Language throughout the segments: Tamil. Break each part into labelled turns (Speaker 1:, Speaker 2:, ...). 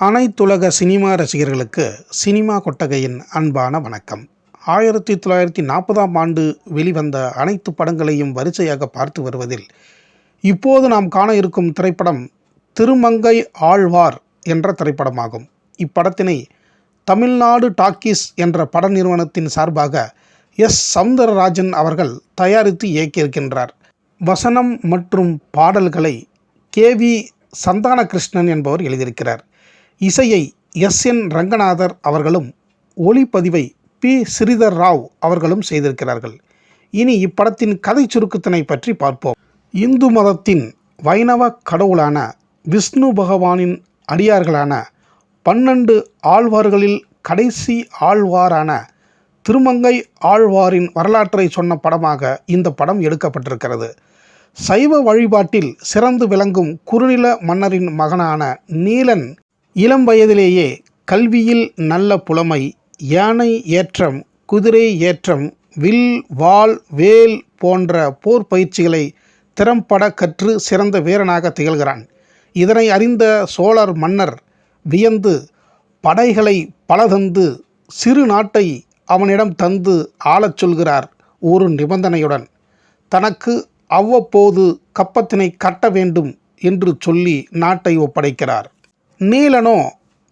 Speaker 1: அனைத்துலக சினிமா ரசிகர்களுக்கு சினிமா கொட்டகையின் அன்பான வணக்கம். ஆயிரத்தி தொள்ளாயிரத்தி நாற்பதாம் ஆண்டு வெளிவந்த அனைத்து படங்களையும் வரிசையாக பார்த்து வருவதில் இப்போது நாம் காண இருக்கும் திரைப்படம் திருமங்கை ஆழ்வார் என்ற திரைப்படமாகும். இப்படத்தினை தமிழ்நாடு டாக்கீஸ் என்ற பட நிறுவனத்தின் சார்பாக எஸ். சவுந்தரராஜன் அவர்கள் தயாரித்து இயக்கியிருக்கின்றார். வசனம் மற்றும் பாடல்களை கே. வி. சந்தானகிருஷ்ணன் என்பவர் எழுதியிருக்கிறார். இசையை எஸ் என் ரங்கநாதர் அவர்களும் ஒளிப்பதிவை பி. ஸ்ரீதர் ராவ் அவர்களும் செய்திருக்கிறார்கள். இனி இப்படத்தின் கதை சுருக்கத்தினை பற்றி பார்ப்போம். இந்து மதத்தின் வைணவ கடவுளான விஷ்ணு பகவானின் அடியார்களான பன்னெண்டு ஆழ்வார்களில் கடைசி ஆழ்வாரான திருமங்கை ஆழ்வாரின் வரலாற்றை சொன்ன படமாக இந்த படம் எடுக்கப்பட்டிருக்கிறது. சைவ வழிபாட்டில் சிறந்து விளங்கும் குறுநில மன்னரின் மகனான நீலன் இளம் வயதிலேயே கல்வியில் நல்ல புலமை யானை ஏற்றம் குதிரை ஏற்றம் வில் வாள் வேல் போன்ற போர் பயிற்சிகளை திறம்பட கற்று சிறந்த வீரனாக திகழ்கிறான். இதனை அறிந்த சோழர் மன்னர் வியந்து படைகளை பல தந்து சிறு நாட்டை அவனிடம் தந்து ஆளச் சொல்கிறார் ஒரு நிபந்தனையுடன். தனக்கு அவ்வப்போது கப்பத்தினை கட்ட வேண்டும் என்று சொல்லி நாட்டை ஒப்படைக்கிறார். நீலனோ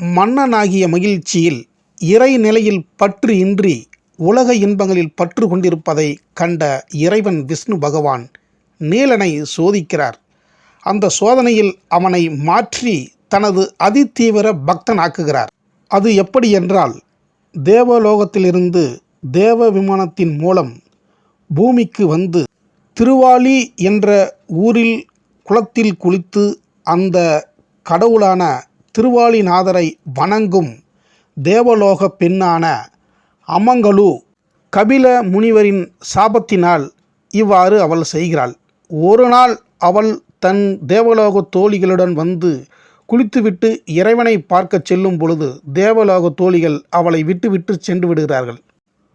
Speaker 1: மன்னனாகிய மகிழ்ச்சியில் இறை நிலையில் பற்று இன்றி உலக இன்பங்களில் பற்று கொண்டிருப்பதை கண்ட இறைவன் விஷ்ணு பகவான் நீலனை சோதிக்கிறார். அந்த சோதனையில் அவனை மாற்றி தனது அதிதீவிர பக்தனாக்குகிறார். அது எப்படி என்றால் தேவலோகத்திலிருந்து தேவ விமானத்தின் மூலம் பூமிக்கு வந்து திருவாலி என்ற ஊரில் குளத்தில் குளித்து அந்த கடவுளான திருவாளிநாதரை வணங்கும் தேவலோக பெண்ணான அமங்கலு கபில முனிவரின் சாபத்தினால் இவ்வாறு அவள் செய்கிறாள். ஒரு நாள் அவள் தன் தேவலோக தோழிகளுடன் வந்து குளித்துவிட்டு இறைவனை பார்க்கச் செல்லும் பொழுது தேவலோக தோழிகள் அவளை விட்டுவிட்டு சென்று விடுகிறார்கள்.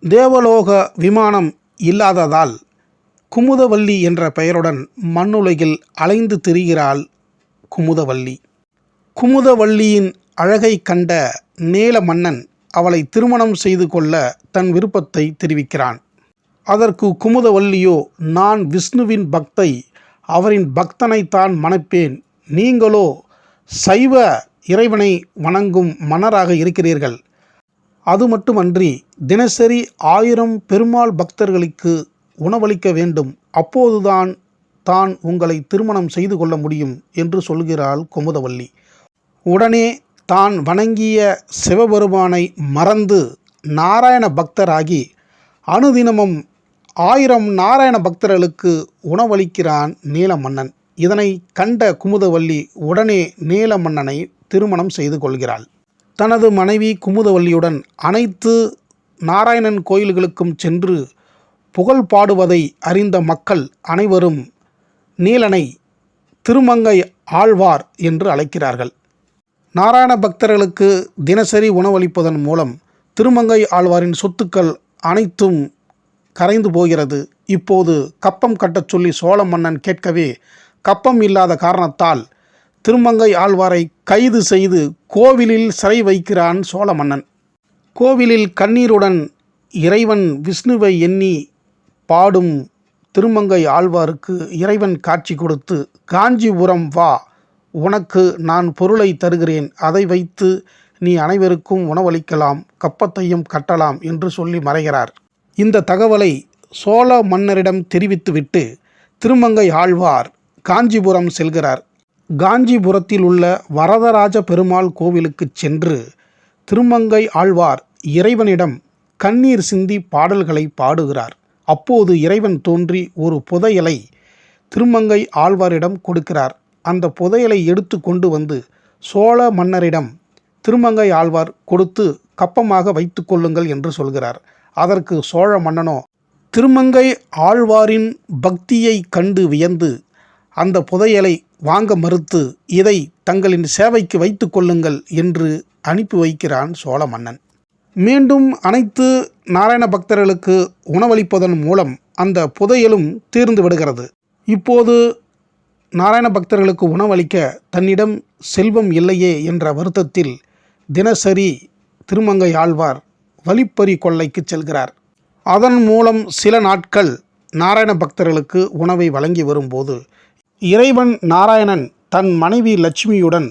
Speaker 1: தேவலோக விமானம் இல்லாததால் குமுதவல்லி என்ற பெயருடன் மண்ணுலகில் அலைந்து திரிகிறாள் குமுதவல்லி. குமுதவள்ளியின் அழகை கண்ட நீல மன்னன் அவளை திருமணம் செய்து கொள்ள தன் விருப்பத்தை தெரிவிக்கிறான். அதற்கு குமுதவல்லியோ நான் விஷ்ணுவின் பக்தை அவரின் பக்தனைத்தான் மணப்பேன். நீங்களோ சைவ இறைவனை வணங்கும் மன்னராக இருக்கிறீர்கள். அது மட்டுமன்றி தினசரி ஆயிரம் பெருமாள் பக்தர்களுக்கு உணவளிக்க வேண்டும். அப்போதுதான் தான் உங்களை திருமணம் செய்து கொள்ள முடியும் என்று சொல்கிறாள் குமுதவல்லி உடனே தான் வணங்கிய சிவபெருமானை மறந்து நாராயண பக்தராகி அனுதினமும் ஆயிரம் நாராயண பக்தர்களுக்கு உணவளிக்கிறான் நீலமன்னன். இதனை கண்ட குமுதவல்லி உடனே நீலமன்னனை திருமணம் செய்து கொள்கிறாள். தனது மனைவி குமுதவல்லியுடன் அனைத்து நாராயணன் கோயில்களுக்கும் சென்று புகழ் பாடுவதை அறிந்த மக்கள் அனைவரும் நீலனை திருமங்கை ஆழ்வார் என்று அழைக்கிறார்கள். நாராயண பக்தர்களுக்கு தினசரி உணவளிப்பதன் மூலம் திருமங்கை ஆழ்வாரின் சொத்துக்கள் அனைத்தும் கரைந்து போகிறது. இப்போது கப்பம் கட்டச் சொல்லி சோழ மன்னன் கேட்கவே கப்பம் இல்லாத காரணத்தால் திருமங்கை ஆழ்வாரை கைது செய்து கோவிலில் சிறை வைக்கிறான் சோழ மன்னன். கோவிலில் கண்ணீருடன் இறைவன் விஷ்ணுவை எண்ணி பாடும் திருமங்கை ஆழ்வாருக்கு இறைவன் காட்சி கொடுத்து காஞ்சிபுரம் வா உனக்கு நான் பொருளை தருகிறேன். அதை வைத்து நீ அனைவருக்கும் உணவளிக்கலாம் கப்பத்தையும் கட்டலாம் என்று சொல்லி மறைகிறார். இந்த தகவலை சோழ மன்னரிடம் தெரிவித்துவிட்டு திருமங்கை ஆழ்வார் காஞ்சிபுரம் செல்கிறார். காஞ்சிபுரத்தில் உள்ள வரதராஜ பெருமாள் கோவிலுக்கு சென்று திருமங்கை ஆழ்வார் இறைவனிடம் கண்ணீர் சிந்தி பாடல்களை பாடுகிறார். அப்போது இறைவன் தோன்றி ஒரு புதையலை திருமங்கை ஆழ்வாரிடம் கொடுக்கிறார். அந்த புதையலை எடுத்து கொண்டு வந்து சோழ மன்னரிடம் திருமங்கை ஆழ்வார் கொடுத்து கப்பமாக வைத்து கொள்ளுங்கள் என்று சொல்கிறார். அதற்கு சோழ மன்னனோ திருமங்கை ஆழ்வாரின் பக்தியை கண்டு வியந்து அந்த புதையலை வாங்க மறுத்து இதை தங்களின் சேவைக்கு வைத்து கொள்ளுங்கள் என்று அனுப்பி வைக்கிறான் சோழ மன்னன். மீண்டும் அனைத்து நாராயண பக்தர்களுக்கு உணவளிப்பதன் மூலம் அந்த புதையலும் தீர்ந்து விடுகிறது. இப்போது நாராயண பக்தர்களுக்கு உணவளிக்க தன்னிடம் செல்வம் இல்லையே என்ற வருத்தத்தில் தினசரி திருமங்கை ஆழ்வார் வழிப்பறி கொள்ளைக்கு செல்கிறார். அதன் மூலம் சில நாட்கள் நாராயண பக்தர்களுக்கு உணவை வழங்கி வரும்போது இறைவன் நாராயணன் தன் மனைவி லட்சுமியுடன்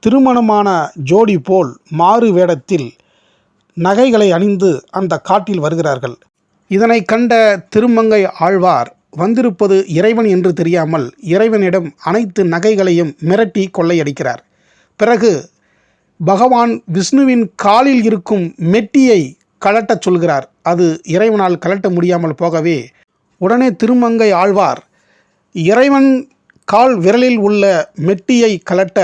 Speaker 1: திருமணமான ஜோடி போல் மாறு வேடத்தில் நகைகளை அணிந்து அந்த காட்டில் வருகிறார்கள். இதனை கண்ட திருமங்கை ஆழ்வார் வந்திருப்பது இறைவன் என்று தெரியாமல் இறைவனிடம் அனைத்து நகைகளையும் மிரட்டி கொள்ளையடிக்கிறார். பிறகு பகவான் விஷ்ணுவின் காலில் இருக்கும் மெட்டியை கழட்டச் சொல்கிறார். அது இறைவனால் கழட்ட முடியாமல் போகவே உடனே திருமங்கை ஆழ்வார் இறைவன் கால் விரலில் உள்ள மெட்டியை கலட்ட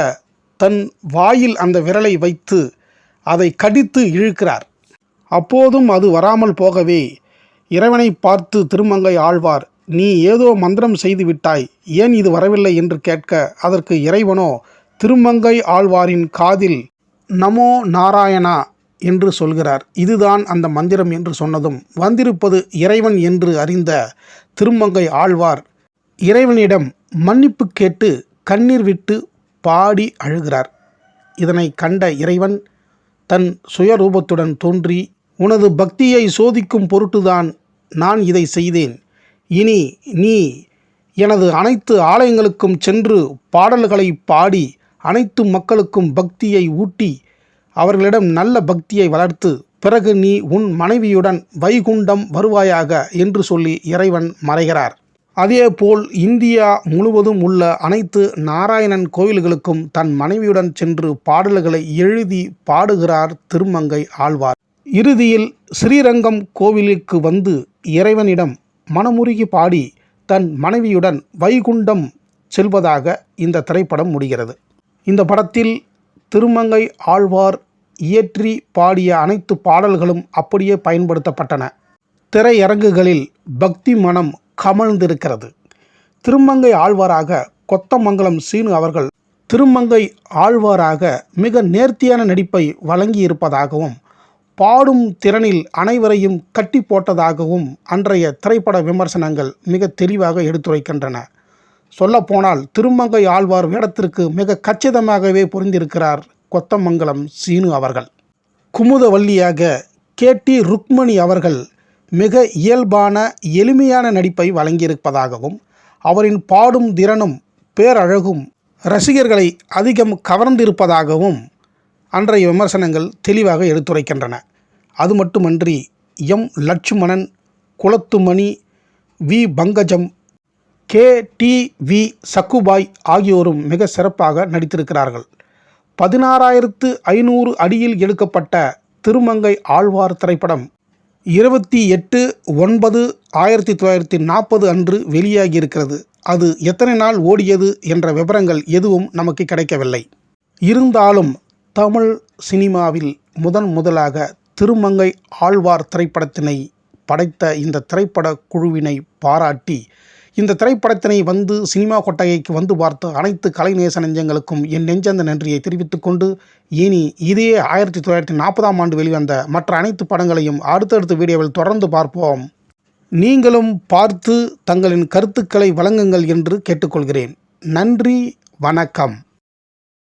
Speaker 1: தன் வாயில் அந்த விரலை வைத்து அதை கடித்து இழுக்கிறார். அப்போதும் அது வராமல் போகவே இறைவனை பார்த்து திருமங்கை ஆழ்வார் நீ ஏதோ மந்திரம் செய்து விட்டாய். ஏன் இது வரவில்லை என்று கேட்க அதற்கு இறைவனோ திருமங்கை ஆழ்வாரின் காதில் நமோ நாராயணா என்று சொல்கிறார். இதுதான் அந்த மந்திரம் என்று சொன்னதும் வந்திருப்பது இறைவன் என்று அறிந்த திருமங்கை ஆழ்வார் இறைவனிடம் மன்னிப்பு கேட்டு கண்ணீர் விட்டு பாடி அழுகிறார். இதனை கண்ட இறைவன் தன் சுயரூபத்துடன் தோன்றி உனது பக்தியை சோதிக்கும் பொருட்டுதான் நான் இதை செய்தேன். இனி நீ எனது அனைத்து ஆலயங்களுக்கும் சென்று பாடல்களை பாடி அனைத்து மக்களுக்கும் பக்தியை ஊட்டி அவர்களிடம் நல்ல பக்தியை வளர்த்து பிறகு நீ உன் மனைவியுடன் வைகுண்டம் வருவாயாக என்று சொல்லி இறைவன் மறைகிறார். அதேபோல் இந்தியா முழுவதும் உள்ள அனைத்து நாராயணன் கோயில்களுக்கும் தன் மனைவியுடன் சென்று பாடல்களை எழுதி பாடுகிறார் திருமங்கை ஆழ்வார். இறுதியில் ஸ்ரீரங்கம் கோவிலுக்கு வந்து இறைவனிடம் மனமுருகி பாடி தன் மனைவியுடன் வைகுண்டம் செல்வதாக இந்த திரைப்படம் முடிகிறது. இந்த படத்தில் திருமங்கை ஆழ்வார் இயற்றி பாடிய அனைத்து பாடல்களும் அப்படியே பயன்படுத்தப்பட்டன. திரையரங்குகளில் பக்தி மனம் கமழ்ந்திருக்கிறது. திருமங்கை ஆழ்வாராக கொத்தமங்கலம் சீனு அவர்கள் திருமங்கை ஆழ்வாராக மிக நேர்த்தியான நடிப்பை வழங்கியிருப்பதாகவும் பாடும் திறனில் அனைவரையும் கட்டி போட்டதாகவும் அன்றைய திரைப்பட விமர்சனங்கள் மிக தெளிவாக எடுத்துரைக்கின்றன. சொல்லப்போனால் திருமங்கை ஆழ்வார் வேடத்திற்கு மிக கச்சிதமாகவே புரிந்திருக்கிறார் கொத்தமங்கலம் சீனு அவர்கள். குமுதவல்லியாக கே. டி. ருக்மணி அவர்கள் மிக இயல்பான எளிமையான நடிப்பை வழங்கியிருப்பதாகவும் அவரின் பாடும் திறனும் பேரழகும் ரசிகர்களை அதிகம் கவர்ந்திருப்பதாகவும் அன்றைய விமர்சனங்கள் தெளிவாக எடுத்துரைக்கின்றன. அது மட்டுமன்றி M. Lakshmanan Kulathumani V. Pankajam K. T. V. Sakkubai ஆகியோரும் மிக சிறப்பாக நடித்திருக்கிறார்கள். பதினாறாயிரத்து ஐநூறு அடியில் எடுக்கப்பட்ட திருமங்கை ஆழ்வார் திரைப்படம் இருபத்தி எட்டு ஒன்பது ஆயிரத்தி தொள்ளாயிரத்தி நாற்பது அன்று வெளியாகியிருக்கிறது. அது எத்தனை நாள் ஓடியது என்ற விவரங்கள் எதுவும் நமக்கு கிடைக்கவில்லை. இருந்தாலும் தமிழ் சினிமாவில் முதன் முதலாக திருமங்கை ஆழ்வார் திரைப்படத்தினை படைத்த இந்த திரைப்பட குழுவினை பாராட்டி இந்த திரைப்படத்தினை வந்து சினிமா கொட்டகைக்கு வந்து பார்த்த அனைத்து கலைநேச நெஞ்சங்களுக்கும் என் நெஞ்சந்த நன்றியை தெரிவித்துக் கொண்டு இனி இதே ஆயிரத்தி தொள்ளாயிரத்தி நாற்பதாம் ஆண்டு வெளிவந்த மற்ற அனைத்து படங்களையும் அடுத்தடுத்த வீடியோவில் தொடர்ந்து பார்ப்போம். நீங்களும் பார்த்து தங்களின் கருத்துக்களை வழங்குங்கள் என்று கேட்டுக்கொள்கிறேன். நன்றி வணக்கம்.